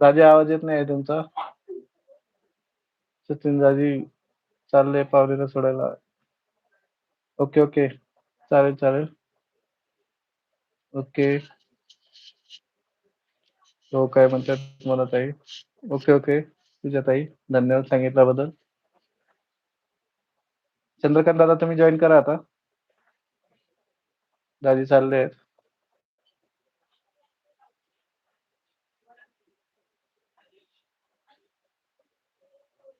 दाजी आवाज येत नाही तुमचा. सचिन दाजी चालले पावलेला सोडायला. Okay okay. चालेल चालेल. ओके. हो काय म्हणतात मला ताई? Okay okay. तुझ्या ताई धन्यवाद सांगितल्याबद्दल. चंद्रकांत दादा तुम्ही जॉईन करा आता. दाजी चालले आहेत.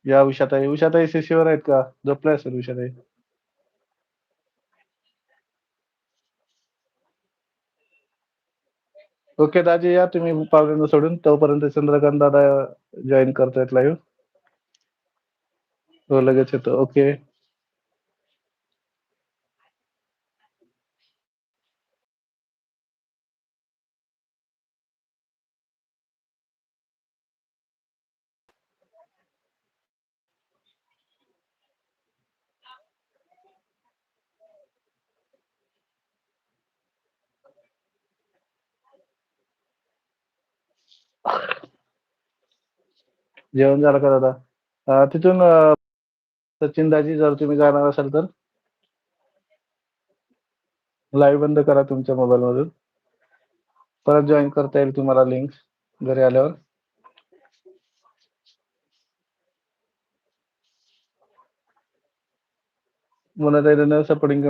या उषाताई उषाताई सीसीवर आहेत का? झोपल्या असेल उषाताई. ओके दाजी या तुम्ही पावलेंना सोडून. तोपर्यंत चंद्रकांत दादा जॉईन करतायत लाईव्ह हो लगेच येतो. ओके. जेवण झालं का दादा? तिथून सचिन दाजी जर तुम्ही जाणार असाल तर? लाईव्ह बंद करा तुमच्या मोबाईल मधून परत जॉईन करता येईल तुम्हाला लिंक घरी आल्यावर. मुलाताई धन्यवाद सपोर्टिंग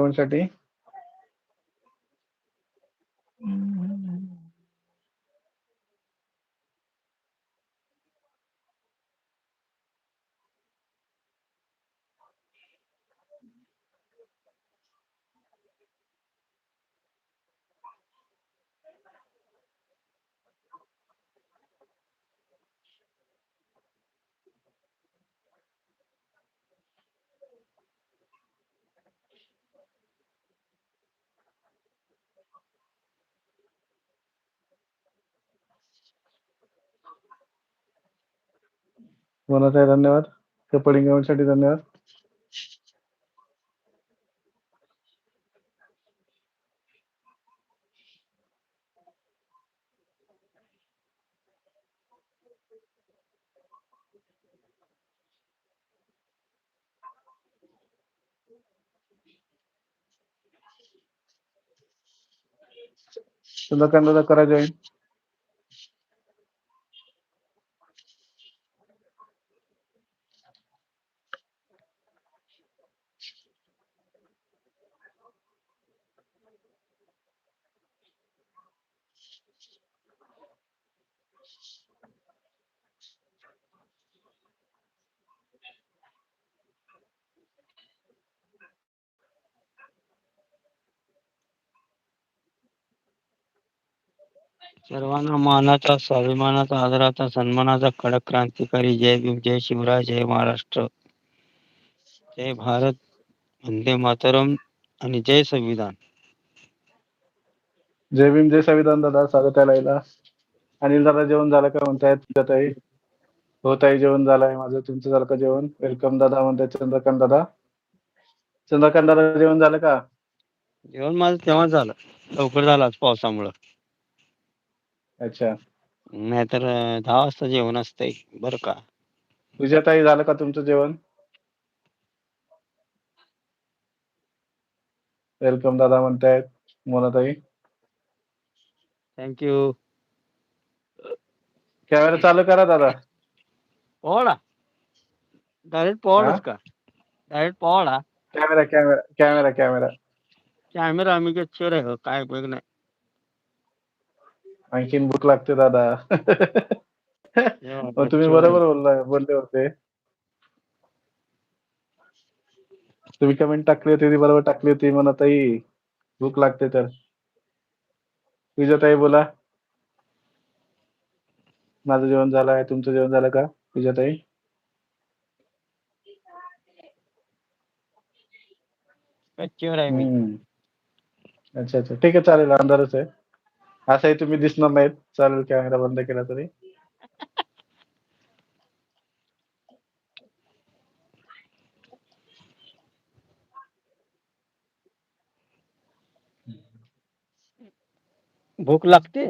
कमेंटसाठी मुलाताई धन्यवाद. कपडिंगसाठी धन्यवाद. चंद्रकांत दादा करा जॉईन सर्वांना मानाचा स्वाभिमानाचा आदराचा सन्मानाचा कडक क्रांतिकारी जय भीम जय शिवराय जय महाराष्ट्र. जय भारत वंदे मातरम आणि जय संविधान. जय भीम जय संविधान दादा स्वागत आहे लाईला अनिल दादा जेवण झालं का म्हणतायत तुझ्या ताई हो ताई जेवण झालंय माझं तुमचं झालं का जेवण? वेलकम दादा म्हणतायत चंद्रकांत दादा. चंद्रकांत दादा जेवण झालं का? जेवण माझं तेव्हा झालं. लवकर झालं आज पावसामुळं. अच्छा. नाहीतर अं, दहा वाजता जेवण असतंय बरं का? तुझ्या ताई झालं का तुमचं जेवण? वेलकम दादा म्हणतायत मोनाताई. थँक्यू कॅमेरा चालू करा दादा. पोहळा डायरेक्ट पोहळच का? Direct पोहळा camera camera camera camera. Camera आम्ही काय चोर आहे का? काय बघ नाही. आणखीन भूक लागते दादा. तुम्ही. बरोबर बोलला बोलले होते. तुम्ही कमेंट टाकली होती ती बरोबर टाकली होती म्हणा ताई भूक लागते तर. तुझ्या ताई बोला. माझं जेवण झालं आहे तुमचं जेवण झालं का तुझ्या ताई काय चोर आहे मी. हम्म. अच्छा अच्छा. ठीक आहे चालेल अंधारच आहे. असंही तुम्ही दिसणार नाहीत. चालेल कॅमेरा बंद केला तरी. भूक लागते?